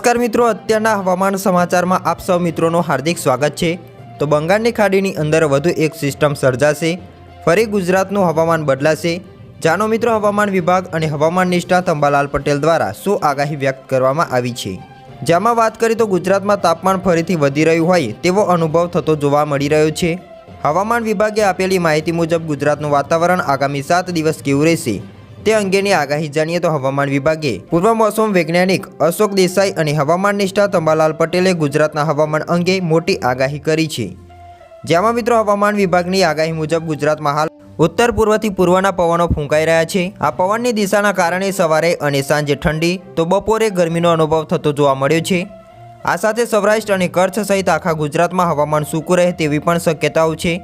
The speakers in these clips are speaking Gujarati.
નમસ્કાર મિત્રો, અત્યારના હવામાન સમાચારમાં આપ સૌ મિત્રોનું હાર્દિક સ્વાગત છે. તો બંગાળની ખાડીની અંદર વધુ એક સિસ્ટમ સર્જાશે, ફરી ગુજરાતનું હવામાન બદલાશે. જાણો મિત્રો, હવામાન વિભાગ અને હવામાન નિષ્ઠા તંબાલાલ પટેલ દ્વારા શું આગાહી વ્યક્ત કરવામાં આવી છે? જેમાં વાત કરીએ તો ગુજરાતમાં તાપમાન ફરીથી વધી રહ્યું હોય તેવો અનુભવ થતો જોવા મળી રહ્યો છે. હવામાન વિભાગે આપેલી માહિતી મુજબ ગુજરાતનું વાતાવરણ આગામી સાત દિવસ કેવું રહેશે? તે અંગેની આગાહી જાણીએ તો હવામાન વિભાગે. પૂર્વ મોસમ વૈજ્ઞાનિક અશોક દેસાઈ અને હવામાન નિષ્ઠા તંબાલાલ પટેલે ગુજરાતના હવામાન અંગે મોટી આગાહી કરી છે. જેમાં મિત્રો હવામાન વિભાગની આગાહી મુજબ ગુજરાતમાં હાલ ઉત્તર પૂર્વથી પૂર્વના પવનો ફૂંકાઈ રહ્યા છે. આ પવનની દિશાના કારણે સવારે અને સાંજે ઠંડી તો બપોરે ગરમીનો અનુભવ થતો જોવા મળ્યો છે. આ સાથે સૌરાષ્ટ્ર અને કચ્છ સહિત આખા ગુજરાતમાં હવામાન સૂકું રહે તેવી પણ શક્યતાઓ છે.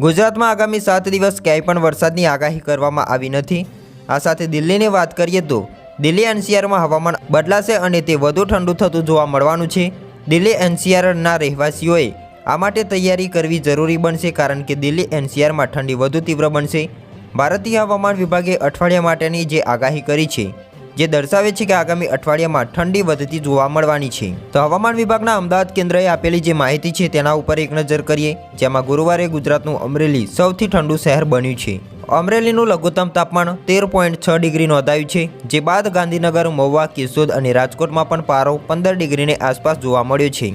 ગુજરાતમાં આગામી સાત દિવસ ક્યાંય પણ વરસાદની આગાહી કરવામાં આવી નથી. આ સાથે દિલ્હીની વાત કરીએ તો દિલ્હી એનસીઆરમાં હવામાન બદલાશે અને તે વધુ ઠંડુ થતું જોવા મળવાનું છે. દિલ્હી એનસીઆરના રહેવાસીઓએ આ માટે તૈયારી કરવી જરૂરી બનશે કારણ કે દિલ્હી એનસીઆરમાં ઠંડી વધુ તીવ્ર બનશે. ભારતીય હવામાન વિભાગે અઠવાડિયા માટેની જે આગાહી કરી છે, જે દર્શાવે છે કે આગામી અઠવાડિયામાં ઠંડી વધતી જોવા મળવાની છે. તો હવામાન વિભાગના અમદાવાદ કેન્દ્રએ આપેલી જે માહિતી છે તેના ઉપર એક નજર કરીએ, જેમાં ગુરુવારે ગુજરાતનું અમરેલી સૌથી ઠંડુ શહેર બન્યું છે. અમરેલીનું લઘુત્તમ તાપમાન તેર પોઈન્ટ છ ડિગ્રી નોંધાયું છે, જે બાદ ગાંધીનગર, મહુવા, કિશોદ અને રાજકોટમાં પણ પારો પંદર ડિગ્રીની આસપાસ જોવા મળ્યો છે.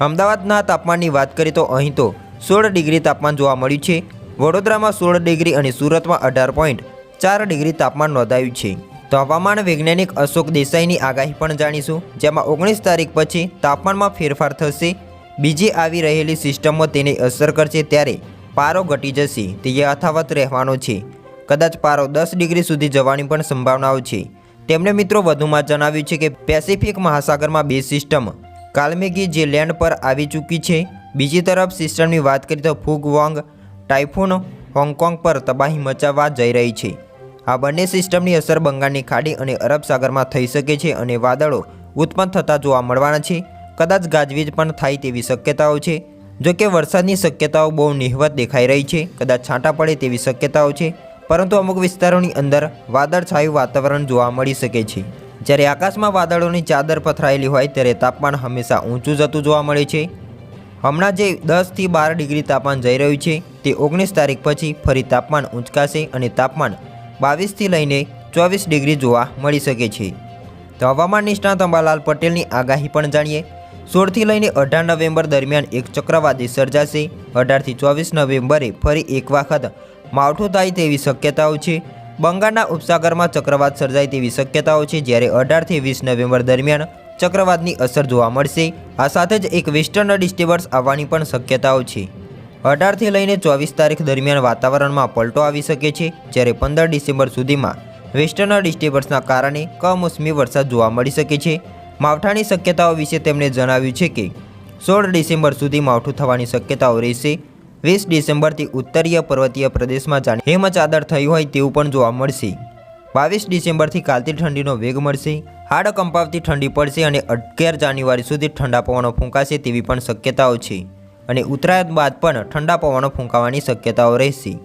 અમદાવાદના તાપમાનની વાત કરીએ તો અહીં તો સોળ ડિગ્રી તાપમાન જોવા મળ્યું છે, વડોદરામાં સોળ ડિગ્રી અને સુરતમાં અઢાર પોઈન્ટ ચાર ડિગ્રી તાપમાન નોંધાયું છે. તો હવામાન વૈજ્ઞાનિક અશોક દેસાઈની આગાહી પણ જાણીશું, જેમાં ઓગણીસ તારીખ પછી તાપમાનમાં ફેરફાર થશે, બીજી આવી રહેલી સિસ્ટમો તેની અસર કરશે ત્યારે પારો ઘટી જશે, તે યથાવત રહેવાનો છે. કદાચ પારો દસ ડિગ્રી સુધી જવાની પણ સંભાવનાઓ છે. તેમણે મિત્રો વધુમાં જણાવ્યું છે કે પેસિફિક મહાસાગરમાં બે સિસ્ટમ કાલ્મેગી જે લેન્ડ પર આવી ચૂકી છે, બીજી તરફ સિસ્ટમની વાત કરીએ તો ફૂગ વોંગ, ટાઇફૂન હોંગકોંગ પર તબાહી મચાવવા જઈ રહી છે. આ બંને સિસ્ટમની અસર બંગાળની ખાડી અને અરબ સાગરમાં થઈ શકે છે અને વાદળો ઉત્પન્ન થતા જોવા મળવાના છે. કદાચ ગાજવીજ પણ થાય તેવી શક્યતાઓ છે. જો કે વરસાદની શક્યતાઓ બહુ નહિવત દેખાઈ રહી છે, કદાચ છાંટા પડે તેવી શક્યતાઓ છે, પરંતુ અમુક વિસ્તારોની અંદર વાદળછાયું વાતાવરણ જોવા મળી શકે છે. જ્યારે આકાશમાં વાદળોની ચાદર પથરાયેલી હોય ત્યારે તાપમાન હંમેશા ઊંચું જતું જોવા મળે છે. હમણાં જે દસથી બાર ડિગ્રી તાપમાન જઈ રહ્યું છે, તે ઓગણીસ તારીખ પછી ફરી તાપમાન ઊંચકાશે અને તાપમાન બાવીસથી લઈને ચોવીસ ડિગ્રી જોવા મળી શકે છે. તો હવામાન નિષ્ણાત અંબાલાલ પટેલની આગાહી પણ જાણીએ. સોળથી લઈને અઢાર નવેમ્બર દરમિયાન એક ચક્રવાતી સર્જાશે. અઢારથી ચોવીસ નવેમ્બરે ફરી એક વખત માવઠું થાય તેવી શક્યતાઓ છે. બંગાળના ઉપસાગરમાં ચક્રવાત સર્જાય તેવી શક્યતાઓ છે, જ્યારે અઢારથી વીસ નવેમ્બર દરમિયાન ચક્રવાતની અસર જોવા મળશે. આ સાથે જ એક વેસ્ટર્ન ડિસ્ટર્બન્સ આવવાની પણ શક્યતાઓ છે. અઢારથી લઈને ચોવીસ તારીખ દરમિયાન વાતાવરણમાં પલટો આવી શકે છે, જ્યારે પંદર ડિસેમ્બર સુધીમાં વેસ્ટર્ન ડિસ્ટર્બન્સના કારણે કમોસમી વરસાદ જોવા મળી શકે છે. માવઠાની શક્યતાઓ વિશે તેમણે જણાવ્યું છે કે, સોળ ડિસેમ્બર સુધી માવઠું થવાની શક્યતાઓ રહેશે. વીસ ડિસેમ્બરથી ઉત્તરીય પર્વતીય પ્રદેશમાં જાણે હિમચાદર થયું હોય તેવું પણ જોવા મળશે. બાવીસ ડિસેમ્બરથી કાલથી ઠંડીનો વેગ મળશે. હાડ કંપાવતી ઠંડી પડશે અને અગિયાર જાન્યુઆરી સુધી ઠંડા પવનો ફૂંકાશે તેવી પણ શક્યતાઓ છે. અને ઉત્તરાયણ બાદ પણ ઠંડા પવનો ફૂંકાવાની શક્યતાઓ રહેશે.